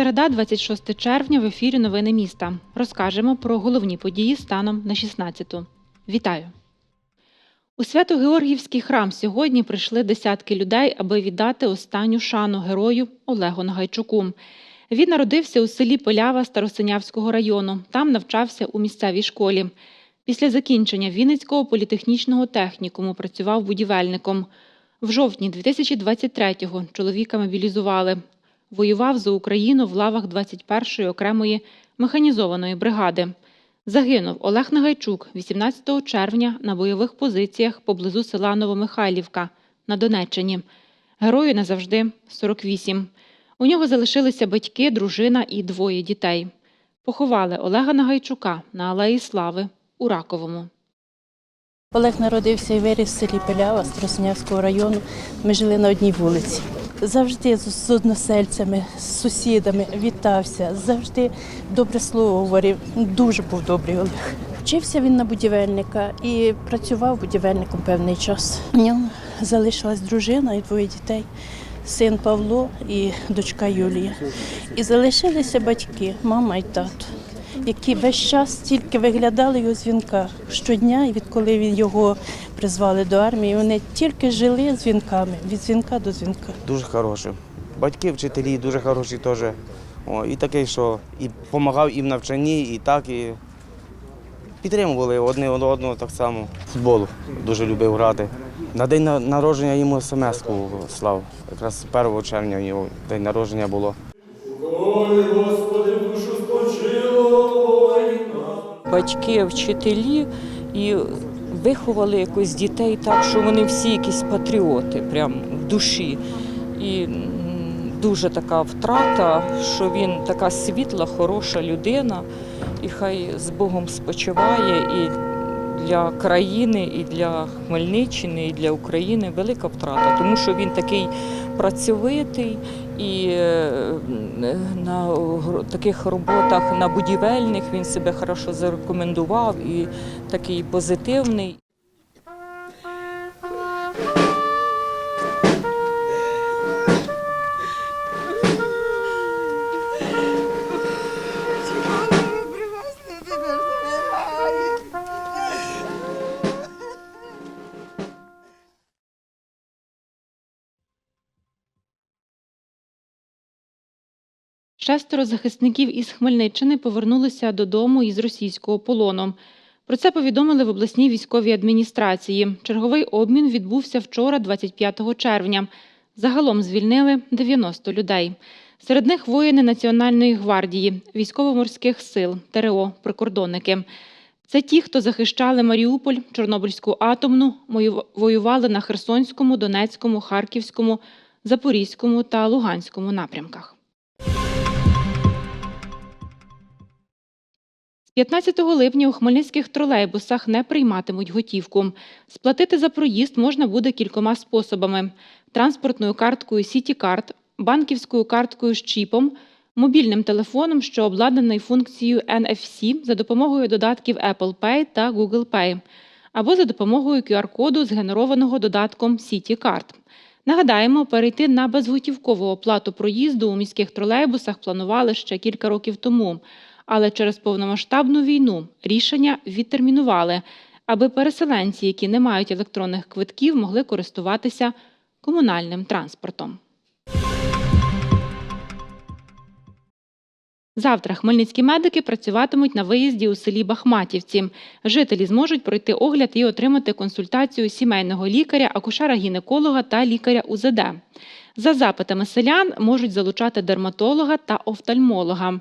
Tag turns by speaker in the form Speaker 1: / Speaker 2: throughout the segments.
Speaker 1: Середа, 26 червня, в ефірі Новини міста. Розкажемо про головні події станом на 16-ту. Вітаю! У Свято-Георгіївський храм сьогодні прийшли десятки людей, аби віддати останню шану герою Олегу Нагайчуку. Він народився у селі Полява Старосинявського району. Там навчався у місцевій школі. Після закінчення Вінницького політехнічного технікуму працював будівельником. В жовтні 2023-го чоловіка мобілізували. Воював за Україну в лавах 21-ї окремої механізованої бригади. Загинув Олег Нагайчук 18 червня на бойових позиціях поблизу села Новомихайлівка на Донеччині. Герою назавжди 48. У нього залишилися батьки, дружина і двоє дітей. Поховали Олега Нагайчука на Алеї Слави у Раковому.
Speaker 2: Олег народився і виріс в селі Пелява Староснявського району. Ми жили на одній вулиці. Завжди з односельцями, з сусідами вітався, завжди добре слово говорив. Дуже був добрий Олег. Вчився він на будівельника і працював будівельником певний час. У нього залишилась дружина і двоє дітей. Син Павло і дочка Юлія. І залишилися батьки, мама і тато які весь час тільки виглядали його дзвінках щодня, і відколи він його призвали до армії, вони тільки жили дзвінками від дзвінка до дзвінка.
Speaker 3: дуже хороший. Батьки, вчителі дуже хороші теж. О, і такий, що і допомагав і в навчанні, і так, і підтримували одне одного так само. Футбол дуже любив грати. На день народження йому смс-ку слав. Якраз 1 червня в нього день народження було.
Speaker 4: батьки, вчителі і виховали якось дітей так, що вони всі якісь патріоти, прям в душі. І дуже така втрата, що він така світла, хороша людина, і хай з Богом спочиває і для країни, і для Хмельниччини, і для України велика втрата, тому що він такий працьовитий і е, на таких роботах на будівельних він себе хорошо зарекомендував і такий позитивний.
Speaker 1: Шестеро захисників із Хмельниччини повернулися додому із російського полону. Про це повідомили в обласній військовій адміністрації. Черговий обмін відбувся вчора, 25 червня. Загалом звільнили 90 людей. Серед них воїни Національної гвардії, військово-морських сил, ТРО, прикордонники. Це ті, хто захищали Маріуполь, Чорнобильську атомну, воювали на Херсонському, Донецькому, Харківському, Запорізькому та Луганському напрямках. 15 липня у хмельницьких тролейбусах не прийматимуть готівку. Сплатити за проїзд можна буде кількома способами: транспортною карткою CityCard, банківською карткою з чіпом, мобільним телефоном, що обладнаний функцією NFC за допомогою додатків Apple Pay та Google Pay, або за допомогою QR-коду, згенерованого додатком CityCard. Нагадаємо, перейти на безготівкову оплату проїзду у міських тролейбусах планували ще кілька років тому але через повномасштабну війну рішення відтермінували, аби переселенці, які не мають електронних квитків, могли користуватися комунальним транспортом. Завтра хмельницькі медики працюватимуть на виїзді у селі Бахматівці. Жителі зможуть пройти огляд і отримати консультацію сімейного лікаря, акушера-гінеколога та лікаря УЗД. За запитами селян можуть залучати дерматолога та офтальмолога.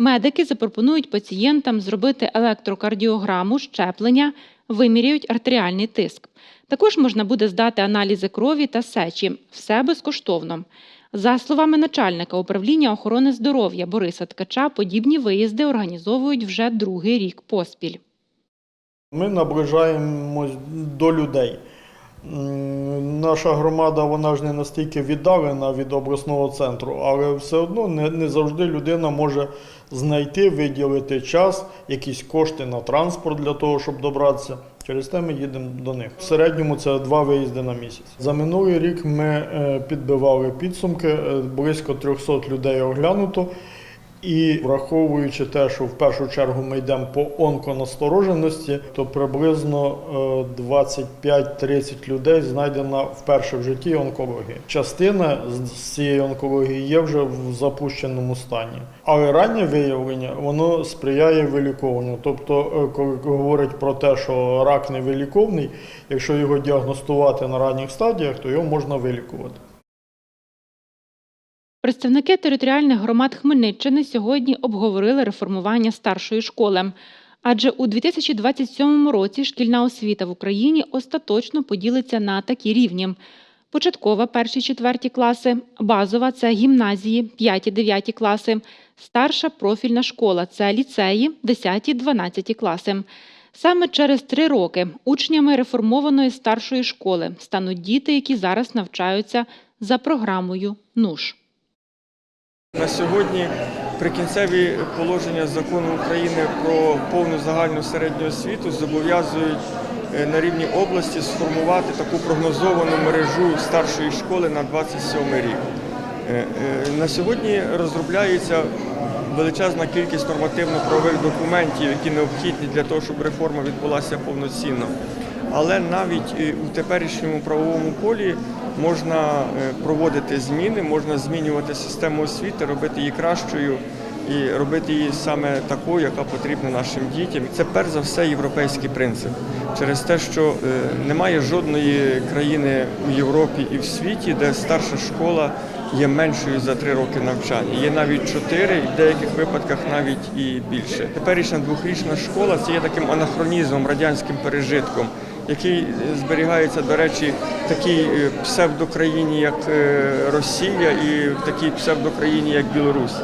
Speaker 1: Медики запропонують пацієнтам зробити електрокардіограму, щеплення, виміряють артеріальний тиск. Також можна буде здати аналізи крові та сечі. Все безкоштовно. За словами начальника управління охорони здоров'я Бориса Ткача, подібні виїзди організовують вже другий рік поспіль.
Speaker 5: Ми наближаємось до людей. Наша громада вона ж не настільки віддалена від обласного центру, але все одно не, не завжди людина може знайти, виділити час, якісь кошти на транспорт для того, щоб добратися. Через те ми їдемо до них. В середньому це два виїзди на місяць. За минулий рік ми е, підбивали підсумки, е, близько 300 людей оглянуто. І враховуючи те, що в першу чергу ми йдемо по онконастороженості, то приблизно е, 25-30 людей знайдена вперше в житті онкології. Частина з цієї онкології є вже в запущеному стані. Але раннє виявлення воно сприяє вилікуванню. Тобто, е, коли говорять про те, що рак не виліковний, якщо його діагностувати на ранніх стадіях, то його можна вилікувати.
Speaker 1: Представники територіальних громад Хмельниччини сьогодні обговорили реформування старшої школи. Адже у 2027 році шкільна освіта в Україні остаточно поділиться на такі рівні: початкова перші четверті класи, базова це гімназії, п'яті дев'яті класи, старша профільна школа це ліцеї, десяті дванадцяті класи. Саме через три роки учнями реформованої старшої школи стануть діти, які зараз навчаються за програмою НУШ.
Speaker 6: На сьогодні прикінцеві положення закону України про повну загальну середню освіту зобов'язують е, на рівні області сформувати таку прогнозовану мережу старшої школи на 27 рік. Е, е, На сьогодні розробляється величезна кількість нормативно-правових документів, які необхідні для того, щоб реформа відбулася повноцінно. Але навіть у теперішньому правовому полі можна е, проводити зміни, можна змінювати систему освіти, робити її кращою і робити її саме такою, яка потрібна нашим дітям. Це перш за все європейський принцип. Через те, що е, немає жодної країни у Європі і в світі, де старша школа є меншою за три роки навчання. Є навіть чотири, в деяких випадках навіть і більше. Теперішня двохрічна школа це є таким анахронізмом, радянським пережитком який зберігається, до речі, в такій е, псевдокраїні, як е, Росія, і в такій псевдокраїні, як Білорусь.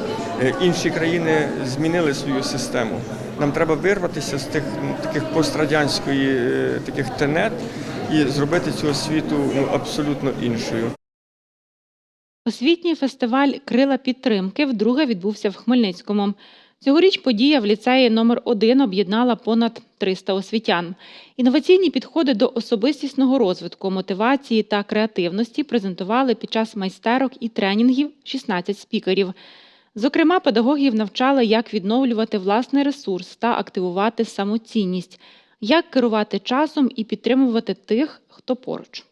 Speaker 6: Е, Інші країни змінили свою систему. Нам треба вирватися з тих таких пострадянської таких тенет і зробити цю освіту ну, абсолютно іншою.
Speaker 1: Освітній фестиваль Крила підтримки вдруге відбувся в Хмельницькому. Цьогоріч подія в ліцеї номер 1 об'єднала понад 300 освітян. Інноваційні підходи до особистісного розвитку, мотивації та креативності презентували під час майстерок і тренінгів 16 спікерів. Зокрема, педагогів навчали, як відновлювати власний ресурс та активувати самоцінність, як керувати часом і підтримувати тих, хто поруч.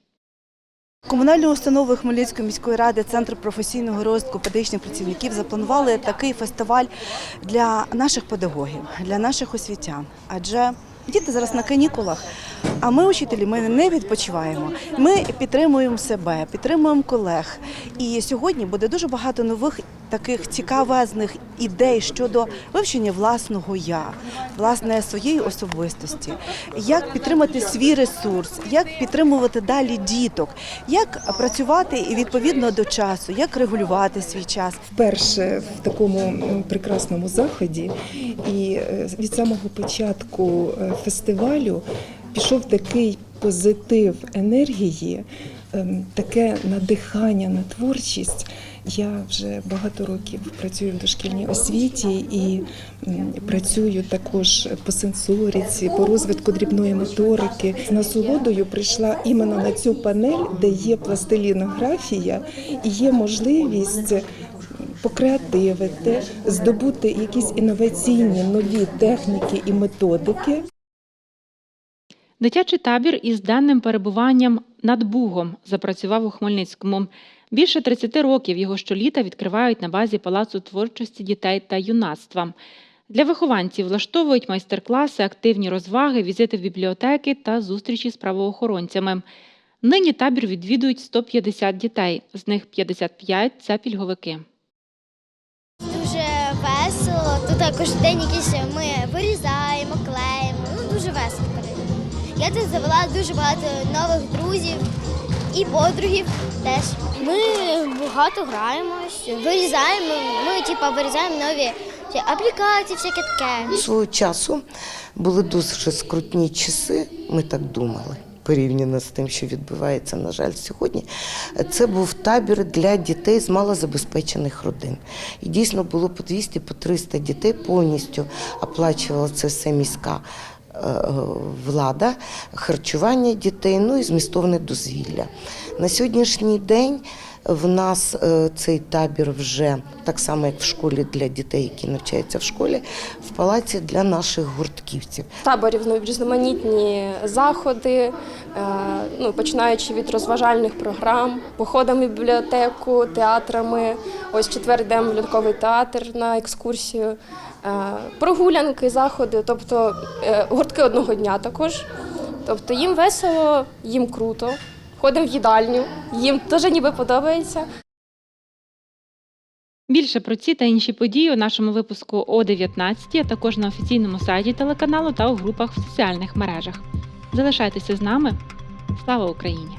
Speaker 7: Комунальні установи Хмельницької міської ради, Центр професійного розвитку педагогічних працівників запланували такий фестиваль для наших педагогів, для наших освітян. Адже діти зараз на канікулах, а ми, учителі, ми не відпочиваємо. Ми підтримуємо себе, підтримуємо колег. І сьогодні буде дуже багато нових таких цікавезних ідей щодо вивчення власного я, власне своєї особистості, як підтримати свій ресурс, як підтримувати далі діток, як працювати і відповідно до часу, як регулювати свій час.
Speaker 8: вперше в такому прекрасному заході. І е, від самого початку е, фестивалю пішов такий позитив енергії, ем, таке надихання на творчість. Я вже багато років працюю в дошкільній освіті і працюю також по сенсориці, по розвитку дрібної моторики. З насолодою прийшла іменно на цю панель, де є пластилінографія і є можливість покреативити, здобути якісь інноваційні нові техніки і методики.
Speaker 1: Дитячий табір із денним перебуванням над Бугом запрацював у Хмельницькому. Більше 30 років його щоліта відкривають на базі Палацу творчості дітей та юнацтва. Для вихованців влаштовують майстер-класи, активні розваги, візити в бібліотеки та зустрічі з правоохоронцями. Нині табір відвідують 150 дітей, з них 55 – це пільговики.
Speaker 9: Дуже весело. Тут також день якийсь ми вирізаємо, Я тут завела дуже багато нових друзів і подругів теж. Ми багато граємось, вирізаємо. Ми типа вирізаємо нові аплікації, всяке таке.
Speaker 10: Свого часу були дуже скрутні часи, ми так думали. порівняно з тим, що відбувається, на жаль, сьогодні. Це був табір для дітей з малозабезпечених родин. І дійсно було по 200, по 300 дітей повністю оплачувала це все міська влада, харчування дітей, ну і змістовне дозвілля. На сьогоднішній день в нас е, цей табір вже так само, як в школі для дітей, які навчаються в школі, в палаці для наших гуртківців.
Speaker 11: В таборі ну, різноманітні заходи, е, ну, починаючи від розважальних програм, походами в бібліотеку, театрами. Ось четвер йдемо в театр на екскурсію, прогулянки, заходи, тобто е, гуртки одного дня також. Тобто їм весело, їм круто. Ходимо в їдальню, їм теж ніби подобається.
Speaker 1: Більше про ці та інші події у нашому випуску о 19, а також на офіційному сайті телеканалу та у групах в соціальних мережах. Залишайтеся з нами. Слава Україні!